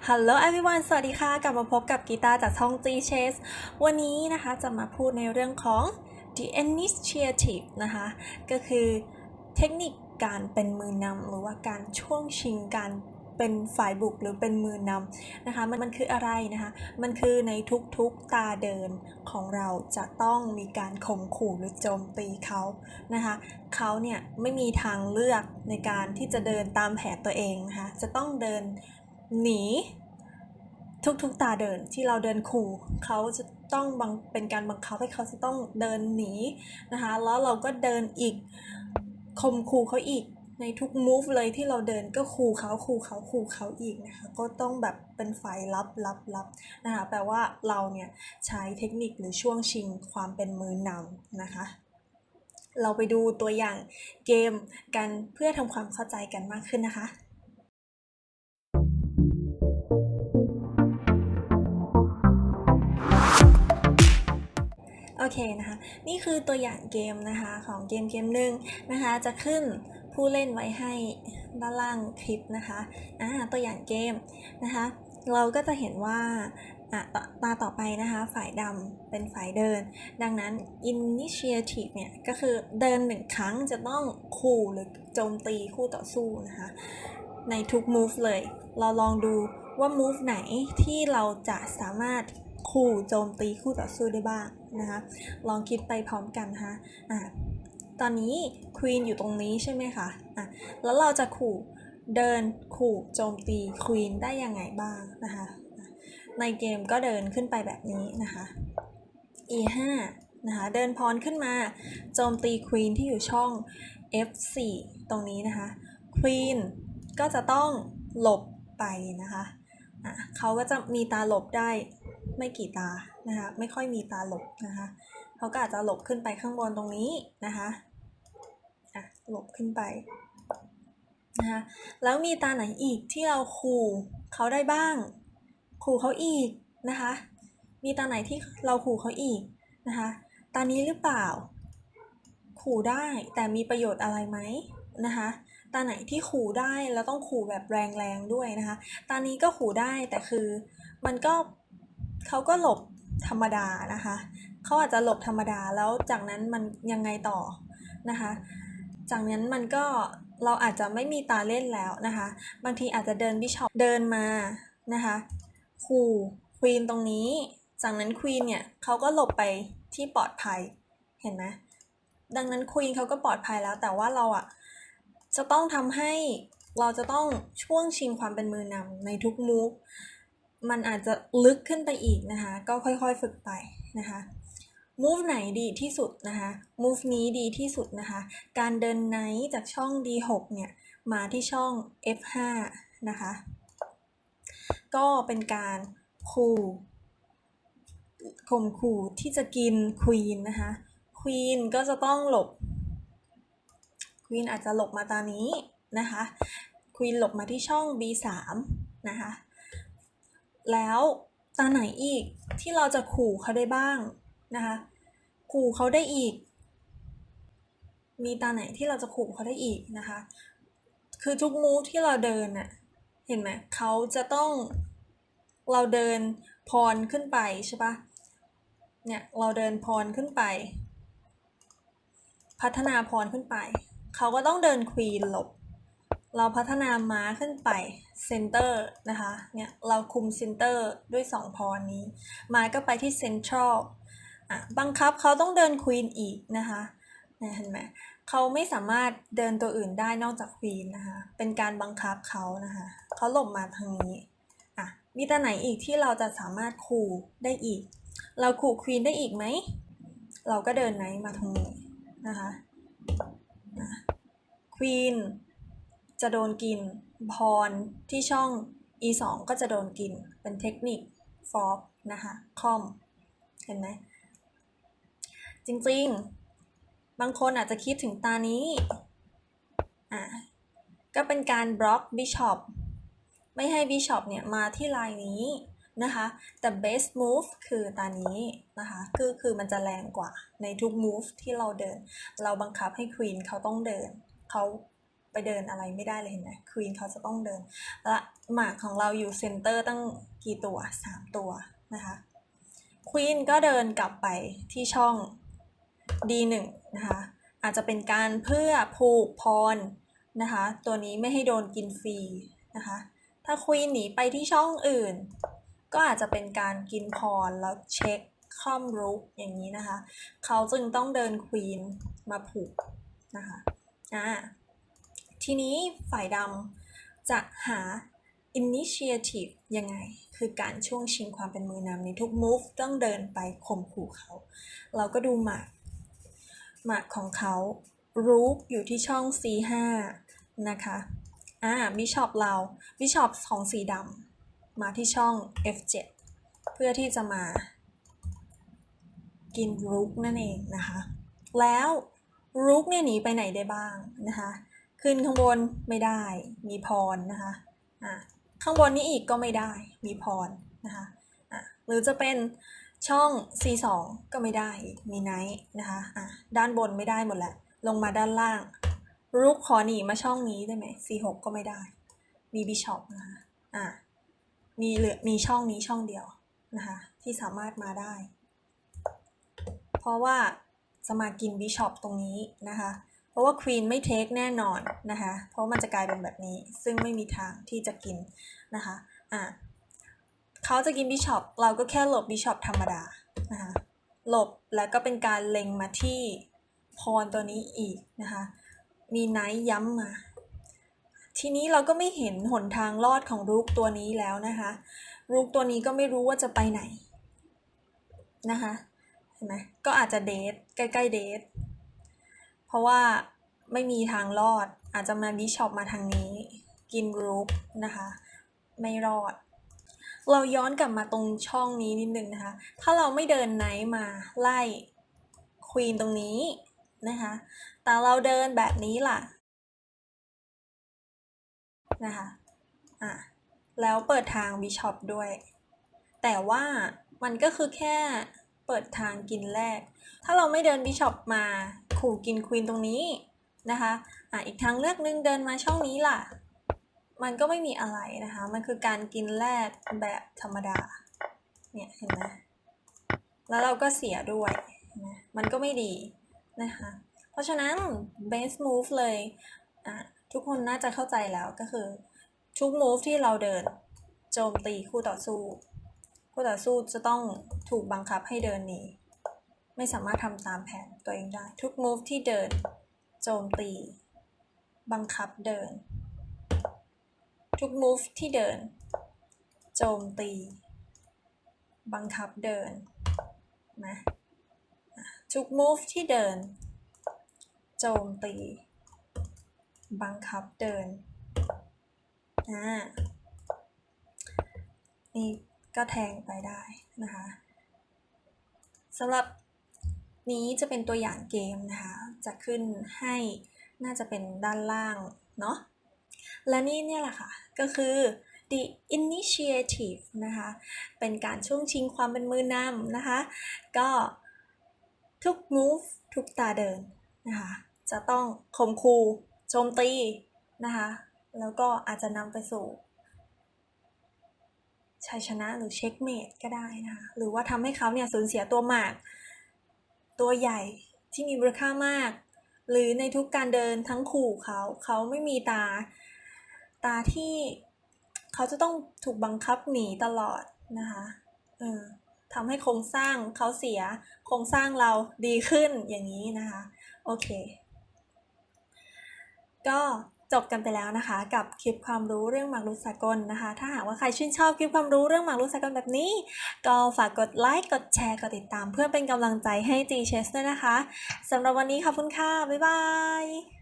Hello everyone สวัสดีค่ะ กลับมาพบกับกีตาร์จากช่อง G Chess วันนี้นะคะจะมาพูดในเรื่องของ the initiative นะคะ ก็คือเทคนิคการเป็นมือนำหรือว่าการช่วงชิงการเป็นฝ่ายบุกหรือเป็นมือนำนะคะมันมันคืออะไรนะคะ มันคือในทุกๆตาเดินของเราจะต้องมีการข่มขู่หรือโจมตีเขานะคะเขาเนี่ยไม่มีทางเลือกในการที่จะเดินตามแผนตัวเองนะคะจะต้องเดิน หนี ทุกๆตาเดินที่เราเดินขู่เขาจะต้องบังเป็นการบังคับให้เขาจะต้องเดินหนีนะคะแล้วเราก็เดินอีกข่มขู่เขาอีกในทุก move เลยที่เราเดินก็ขู่เขาขู่เขาขู่เขาอีกนะคะก็ต้องแบบเป็นฝ่ายลับลับลับนะคะแปลว่าเราเนี่ยใช้เทคนิคหรือช่วงชิงความเป็นมือนำนะคะ เราไปดูตัวอย่างเกมกันเพื่อทำความเข้าใจกันมากขึ้นนะคะ โอเคนะคะ นี่คือตัวอย่างเกมนะคะของเกมเกมหนึ่งนะคะ จะขึ้นผู้เล่นไว้ให้ด้านล่างคลิปนะคะอ่าตัวอย่างเกมนะคะ เราก็จะเห็นว่าตตาต่อไปนะคะ ฝ่ายดำเป็นฝ่ายเดิน ดังนั้น initiative เนี่ย ก็คือเดินหนึ่งครั้งจะต้องขู่หรือโจมตีคู่ต่อสู้นะคะ ในทุก move เลย เราลองดูว่า move ไหนที่เราจะสามารถ ขู่โจมตีคู่ต่อสู้ได้บ้างนะคะ ลองคิดไปพร้อมกันนะคะอะตอนนี้ควีนอยู่ตรงนี้ใช่ไหมคะอะแล้วเราจะขู่เดินขู่โจมตีควีนได้ยังไงบ้างนะคะ ในเกมก็เดินขึ้นไปแบบนี้นะคะ e5 นะคะเดินพรขึ้นมาโจมตีควีนที่อยู่ช่อง f4 ตรงนี้นะคะควีนก็จะต้องหลบไปนะคะ เขาก็จะมีตาหลบได้ไม่กี่ตานะคะไม่ค่อยมีตาหลบนะคะเขาก็อาจจะหลบขึ้นไปข้างบนตรงนี้นะคะอะหลบขึ้นไปนะคะแล้วมีตาไหนอีกที่เราขู่เขาได้บ้าง ขู่เขาอีกนะคะมีตาไหนที่เราขู่เขาอีกนะคะตานี้หรือเปล่า ขู่ได้แต่มีประโยชน์อะไรไหมนะคะ ตาไหนที่ขู่ได้แล้วต้องขู่แบบแรงๆด้วยนะคะ ตานี้ก็ขู่ได้แต่คือมันก็เขาก็หลบธรรมดานะคะเขาอาจจะหลบธรรมดาแล้วจากนั้นมันยังไงต่อนะคะ จากนั้นมันก็เราอาจจะไม่มีตาเล่นแล้วนะคะ บางทีอาจจะเดินบิชอปเดินมานะคะขู่ควีนตรงนี้ จากนั้นควีนเนี่ยเขาก็หลบไปที่ปลอดภัยเห็นไหมดังนั้นควีนเขาก็ปลอดภัยแล้วแต่ว่าเราอะ จะต้องทำให้เราจะต้องช่วงชิงความเป็นมือนำในทุกมูฟมันอาจจะลึกขึ้นไปอีกนะคะ ก็ค่อยๆฝึกไปนะคะ move ไหนดีที่สุดนะคะ move นี้ดีที่สุดนะคะ การเดินไนท์จากช่อง D6 เนี่ย มาที่ช่อง F5 นะคะ ก็เป็นการขู่ข่มขู่ที่จะกินควีนนะคะควีนก็จะต้องหลบ วีนอาจจะหลบมาตานี้นะคะควีนหลบมาที่ช่อง B3 นะคะ แล้วตาไหนอีกที่เราจะขู่เขาได้บ้างนะคะ ขู่เขาได้อีก มีตาไหนที่เราจะขู่เขาได้อีกนะคะ คือทุกมูฟที่เราเดินน่ะ เห็นไหมเขาจะต้องเราเดินพรขึ้นไปใช่ปะเนี่ยเราเดินพรขึ้นไป พัฒนาพรขึ้นไป เขาก็ต้องเดินควีนหลบ เราพัฒนาม้าขึ้นไปเซนเตอร์นะคะเนี่ยเราคุมเซนเตอร์ด้วยสองพรนี้ม้าก็ไปที่เซนทรัลอะบังคับเขาต้องเดินควีนอีกนะคะเห็นไหมเขาไม่สามารถเดินตัวอื่นได้นอกจากควีนนะคะ เป็นการบังคับเขานะคะเขาหลบมาทางนี้อะมีตาไหนอีกที่เราจะสามารถขู่ได้อีก เราขู่ควีนได้อีกไหม เราก็เดินไหนมาทางนี้นะคะ วีนจะโดนกิน พรที่ช่อง e 2ก็จะโดนกิน เป็นเทคนิคฟอ r นะคะคอม เห็นไหม จริงๆ บางคนอาจจะคิดถึงตานี้ อะ ก็เป็นการบล็อกบิชอปไม่ให้บิชอปเนี่ยมาที่ลายนี้นะคะ แต่ best move คือตานี้นะคะ คือคือมันจะแรงกว่าในทุก move ที่เราเดิน เราบังคับให้ queen เขาต้องเดิน เขาไปเดินอะไรไม่ได้เลยเห็นไหมควีนเขาจะต้องเดิน และหมากของเราอยู่เซนเตอร์ตั้งกี่ตัวสามตัวนะคะควีนก็เดินกลับไปที่ช่อง D1 นะคะอาจจะเป็นการเพื่อผูกพรนะคะตัวนี้ไม่ให้โดนกินฟรีนะคะถ้าควีนหนีไปที่ช่องอื่น ก็อาจจะเป็นการกินพรแล้วเช็คคอมรุกอย่างนี้นะคะ เขาจึงต้องเดินควีนมาผูกนะคะ อ่าทีนี้ฝ่ายดำจะหา initiative ยังไง คือการช่วงชิงความเป็นมือนำในทุก move ต้องเดินไปข่มขู่เขา เราก็ดูหมากหมากของเขารูกอยู่ที่ช่อง C5 นะคะอ่าบิชอปเราบิชอปของสีดำมาที่ช่อง F7 เพื่อที่จะมากินรูกนั่นเองนะคะ แล้ว รูกเนี่ยหนีไปไหนได้บ้างนะคะขึ้นข้างบนไม่ได้มีพรนะคะอะข้างบนนี้อีกก็ไม่ได้มีพรนะคะอะหรือจะเป็นช่อง C2 ก็ไม่ได้มีไนท์นะคะอะด้านบนไม่ได้หมดแหละลงมาด้านล่างรูกขอหนีมาช่องนี้ได้ไหม C6 ก็ไม่ได้ มีบิชอปนะคะอะมีเหลือมีช่องนี้ช่องเดียวนะคะที่สามารถมาได้ เพราะว่า จะมากินบิชอปตรงนี้นะคะ เพราะว่าควีนไม่เทคแน่นอนนะคะ เพราะมันจะกลายเป็นแบบนี้ ซึ่งไม่มีทางที่จะกินนะคะอะเขาจะกินบิชอปเราก็แค่หลบบิชอปธรรมดานะคะหลบแล้วก็เป็นการเล็งมาที่พรตัวนี้อีกนะคะ มีไนท์ย้ำมา ทีนี้เราก็ไม่เห็นหนทางรอดของรูกตัวนี้แล้วนะคะ รูกตัวนี้ก็ไม่รู้ว่าจะไปไหนนะคะ เห็นไหมก็อาจจะเดทใกล้ๆเดทเพราะว่าไม่มีทางรอดอาจจะมาบิชอปมาทางนี้ กินกรูปนะคะ ไม่รอด เราย้อนกลับมาตรงช่องนี้นิดนึงนะคะ ถ้าเราไม่เดินไนท์มาไล่ควีนตรงนี้นะคะ แต่เราเดินแบบนี้ล่ะนะคะอะแล้วเปิดทางบิชอปด้วย แต่ว่ามันก็คือแค่ ปิดทางกินแรก ถ้าเราไม่เดินบิชอปมาขู่กินควีนตรงนี้นะคะอะอีกทางเลือกนึงเดินมาช่องนี้ล่ะ มันก็ไม่มีอะไรนะคะ มันคือการกินแรกแบบธรรมดา เนี่ยเห็นไหมแล้วเราก็เสียด้วยนไหมมันก็ไม่ดีนะคะ เพราะฉะนั้น base move เลยอะทุกคนน่าจะเข้าใจแล้วก็คือ ทุก move ที่เราเดิน โจมตีคู่ต่อสู้ คู่ต่อสู้จะต้องถูกบังคับให้เดินหนี ไม่สามารถทำตามแผนตัวเองได้ ทุก move ที่เดิน โจมตี บังคับเดิน ทุก move ที่เดิน โจมตี บังคับเดินนะอะทุก move ที่เดิน โจมตี บังคับเดินอ่านี่ ก็แทงไปได้นะคะสำหรับนี้จะเป็นตัวอย่างเกมนะคะ จะขึ้นให้น่าจะเป็นด้านล่างเนาะและนี่เนี่ยแหละค่ะ ก็คือ the initiative นะคะ เป็นการช่วงชิงความเป็นมือนำนะคะ ก็ทุก move ทุกตาเดินนะคะ จะต้องข่มขู่โจมตีนะคะ แล้วก็อาจจะนำไปสู่ ชัยชนะหรือเช็คเมดก็ได้นะคะหรือว่าทำให้เขาเนี่ยสูญเสียตัวหมาก ตัวใหญ่ที่มีมูลค่ามาก หรือในทุกการเดินทั้งขู่เขา เขาไม่มีตา ตาที่เขาจะต้องถูกบังคับหนีตลอดนะคะเออทำให้โครงสร้างเขาเสีย โครงสร้างเราดีขึ้นอย่างนี้นะคะ โอเค ก็ จบกันไปแล้วนะคะ กับคลิปความรู้เรื่องหมากรุกสากลนะคะ ถ้าหากว่าใครชื่นชอบคลิปความรู้เรื่องหมากรุกสากลแบบนี้ ก็ฝากกดไลค์กดแชร์กดติดตาม เพื่อเป็นกำลังใจให้ G Chess ด้วยนะคะสำหรับวันนี้ขอบคุณค่ะบ๊ายบาย